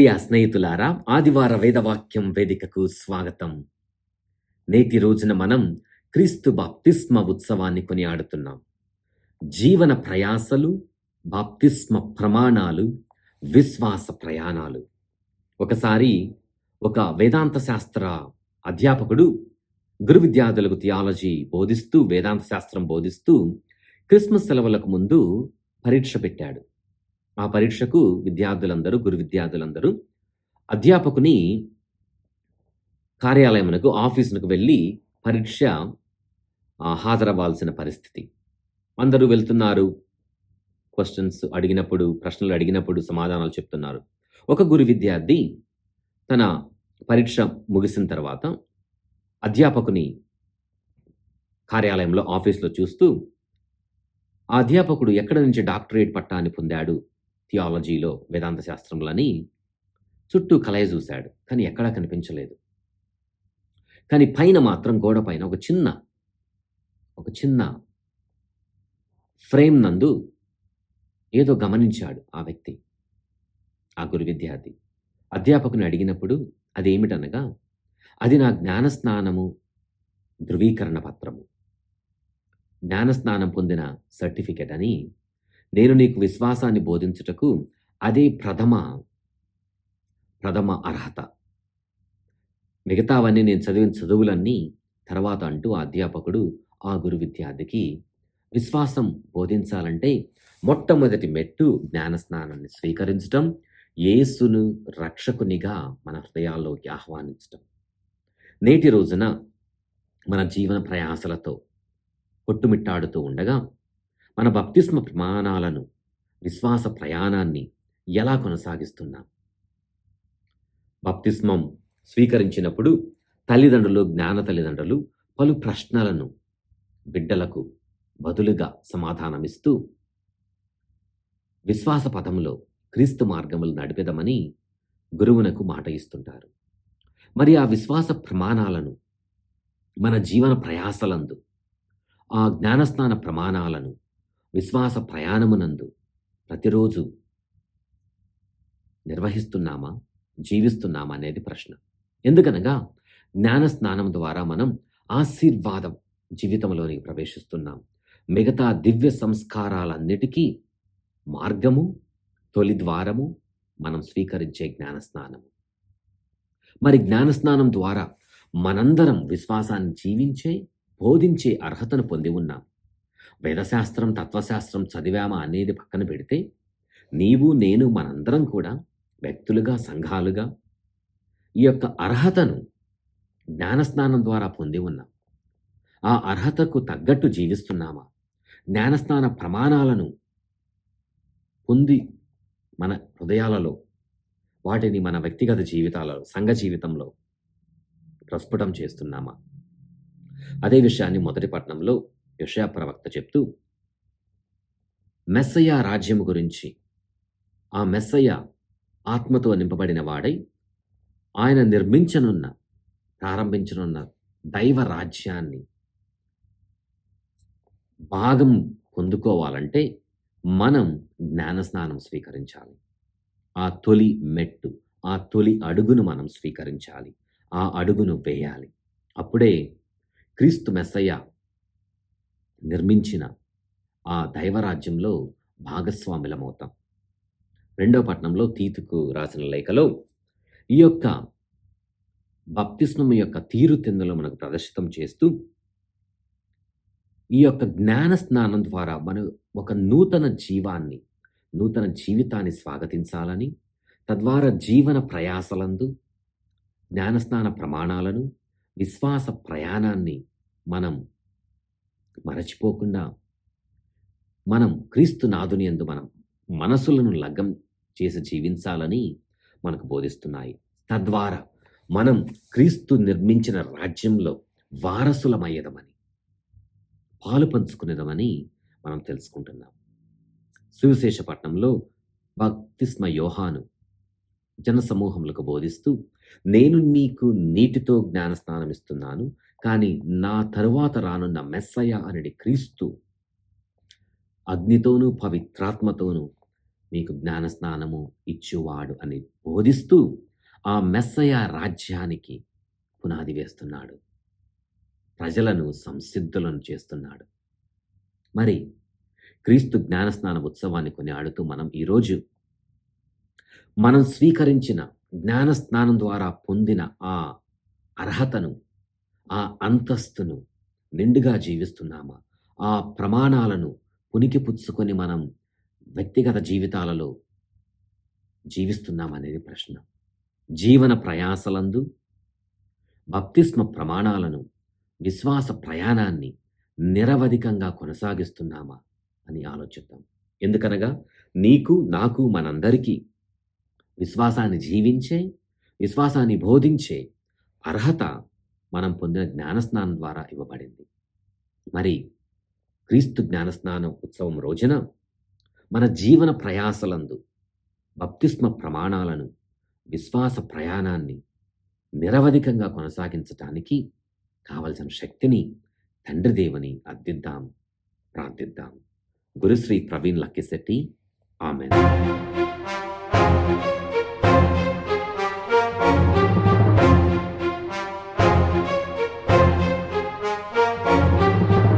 ప్రియ స్నేహితులారా ఆదివార వేదవాక్యం వేదికకు స్వాగతం. నేటి రోజున మనం క్రీస్తు బాప్తిస్మ ఉత్సవాన్ని కొనియాడుతున్నాం. జీవన ప్రయాసలు బాప్తిస్మ ప్రమాణాలు విశ్వాస ప్రయాణాలు. ఒకసారి ఒక వేదాంత శాస్త్ర అధ్యాపకుడు గురు విద్యార్థులకు థియాలజీ బోధిస్తూ వేదాంత శాస్త్రం బోధిస్తూ క్రిస్మస్ సెలవులకు ముందు పరీక్ష పెట్టాడు. ఆ పరీక్షకు విద్యార్థులందరూ గురు విద్యార్థులందరూ అధ్యాపకుని కార్యాలయమునకు ఆఫీసునకు వెళ్ళి పరీక్ష హాజరవ్వాల్సిన పరిస్థితి. అందరూ వెళ్తున్నారు. క్వశ్చన్స్ అడిగినప్పుడు ప్రశ్నలు అడిగినప్పుడు సమాధానాలు చెప్తున్నారు. ఒక గురు విద్యార్థి తన పరీక్ష ముగిసిన తర్వాత అధ్యాపకుని కార్యాలయంలో ఆఫీస్లో చూస్తూ ఆ అధ్యాపకుడు ఎక్కడ నుంచి డాక్టరేట్ పట్టాన్ని పొందాడు? థియాలజీలో వేదాంత శాస్త్రంలోని చుట్టూ కలయ చూశాడు. కానీ ఎక్కడా కనిపించలేదు. కానీ పైన మాత్రం గోడ పైన ఒక చిన్న ఒక చిన్న ఫ్రేమ్ నందు ఏదో గమనించాడు ఆ వ్యక్తి ఆ గురు విద్యార్థి. అధ్యాపకుని అడిగినప్పుడు అదేమిటనగా అది నా జ్ఞానస్నానము ధృవీకరణ పత్రము. జ్ఞానస్నానం పొందిన సర్టిఫికెట్ అని నేను నీకు విశ్వాసాన్ని బోధించుటకు అదే ప్రథమ ప్రథమ అర్హత. మిగతావన్నీ నేను చదివిన చదువులన్నీ తర్వాత అంటూ అధ్యాపకుడు ఆ గురు విద్యార్థికి విశ్వాసం బోధించాలంటే మొట్టమొదటి మెట్టు జ్ఞానస్నానాన్ని స్వీకరించటం యేసును రక్షకునిగా మన హృదయాల్లోకి ఆహ్వానించటం. నేటి రోజున మన జీవన ప్రయాసలతో కొట్టుమిట్టాడుతూ ఉండగా మన బప్తిస్మ ప్రమాణాలను విశ్వాస ప్రయాణాన్ని ఎలా కొనసాగిస్తున్నాం? బప్తిస్మం స్వీకరించినప్పుడు తల్లిదండ్రులు జ్ఞాన తల్లిదండ్రులు పలు ప్రశ్నలను బిడ్డలకు బదులుగా సమాధానమిస్తూ విశ్వాస పథంలో క్రీస్తు మార్గములు నడిపెదమని గురువునకు మాట ఇస్తుంటారు. మరి ఆ విశ్వాస ప్రమాణాలను మన జీవన ప్రయాసలందు ఆ జ్ఞానస్నాన ప్రమాణాలను విశ్వాస ప్రయాణమునందు ప్రతిరోజు నిర్వహిస్తున్నామా జీవిస్తున్నామా అనేది ప్రశ్న. ఎందుకనగా జ్ఞానస్నానం ద్వారా మనం ఆశీర్వాదం జీవితంలోనికి ప్రవేశిస్తున్నాం. మిగతా దివ్య సంస్కారాలన్నిటికీ మార్గము తొలి ద్వారము మనం స్వీకరించే జ్ఞానస్నానము. మరి జ్ఞానస్నానం ద్వారా మనందరం విశ్వాసాన్ని జీవించే బోధించే అర్హతను పొంది ఉన్నాం. వేదశాస్త్రం తత్వశాస్త్రం చదివామా అనేది పక్కన పెడితే నీవు నేను మనందరం కూడా వ్యక్తులుగా సంఘాలుగా ఈ యొక్క అర్హతను జ్ఞానస్నానం ద్వారా పొంది ఉన్నాం. ఆ అర్హతకు తగ్గట్టు జీవిస్తున్నామా? జ్ఞానస్నాన ప్రమాణాలను పొంది మన హృదయాలలో వాటిని మన వ్యక్తిగత జీవితాలలో సంఘ జీవితంలో ప్రస్ఫుటం చేస్తున్నామా? అదే విషయాన్ని మొదటి పట్టణంలో యషయా ప్రవక్త చెప్తూ మెస్సయ్య రాజ్యము గురించి ఆ మెస్సయ్య ఆత్మతో నింపబడిన వాడై ఆయన నిర్మించనున్న ప్రారంభించనున్న దైవ రాజ్యాన్ని భాగం పొందుకోవాలంటే మనం జ్ఞానస్నానం స్వీకరించాలి. ఆ తొలి మెట్టు ఆ తొలి అడుగును మనం స్వీకరించాలి. ఆ అడుగును వేయాలి. అప్పుడే క్రీస్తు మెస్సయ్య నిర్మించిన ఆ దైవరాజ్యంలో భాగస్వాములమవుతాం. రెండో పట్టణంలో తీతుకు రాసిన లేఖలో ఈ యొక్క బప్తిస్మం యొక్క తీరుతెందులో మనకు ప్రదర్శితం చేస్తూ ఈ యొక్క జ్ఞాన స్నానం ద్వారా మనం ఒక నూతన జీవాన్ని నూతన జీవితాన్ని స్వాగతించాలని తద్వారా జీవన ప్రయాసలందు జ్ఞానస్నాన ప్రమాణాలను విశ్వాస ప్రయాణాన్ని మనం మరచిపోకుండా మనం క్రీస్తు నాదుని యందు మనం మనసులను లగ్గం చేసి జీవించాలని మనకు బోధిస్తున్నాయి. తద్వారా మనం క్రీస్తు నిర్మించిన రాజ్యంలో వారసులమయ్యదమని పాలు పంచుకునేదమని మనం తెలుసుకుంటున్నాం. సువిశేషపట్నంలో భక్తిస్మ యోహాను జనసమూహములకు బోధిస్తూ నేను మీకు నీటితో జ్ఞానస్నానం ఇస్తున్నాను కానీ నా తరువాత రానున్న మెస్సయ అనడి క్రీస్తు అగ్నితోనూ పవిత్రాత్మతోనూ మీకు జ్ఞానస్నానము ఇచ్చువాడు అని బోధిస్తూ ఆ మెస్సయ రాజ్యానికి పునాది వేస్తున్నాడు. ప్రజలను సంసిద్ధులను చేస్తున్నాడు. మరి క్రీస్తు జ్ఞానస్నాన ఉత్సవాన్ని కొనియాడుతూ మనం ఈరోజు మనం స్వీకరించిన జ్ఞానస్నానం ద్వారా పొందిన ఆ అర్హతను ఆ అంతస్తును నిండుగా జీవిస్తున్నామా? ఆ ప్రమాణాలను పుణికిపుచ్చుకొని మనం వ్యక్తిగత జీవితాలలో జీవిస్తున్నామనేది ప్రశ్న. జీవన ప్రయాసలందు బప్తిస్మ ప్రమాణాలను విశ్వాస ప్రయాణాన్ని నిరవధికంగా కొనసాగిస్తున్నామా అని ఆలోచిద్దాం. ఎందుకనగా నీకు నాకు మనందరికీ విశ్వాసాన్ని జీవించే విశ్వాసాన్ని బోధించే అర్హత మనం పొందిన జ్ఞానస్నానం ద్వారా ఇవ్వబడింది. మరి క్రీస్తు జ్ఞానస్నానం ఉత్సవం రోజున మన జీవన ప్రయాసలందు బప్తిస్మ ప్రమాణాలను విశ్వాస ప్రయాణాన్ని నిరవధికంగా కొనసాగించటానికి కావలసిన శక్తిని తండ్రి దేవుని అర్థిద్దాం ప్రార్థిద్దాం. గురుశ్రీ ప్రవీణ్ లక్కిశెట్టి. ఆమె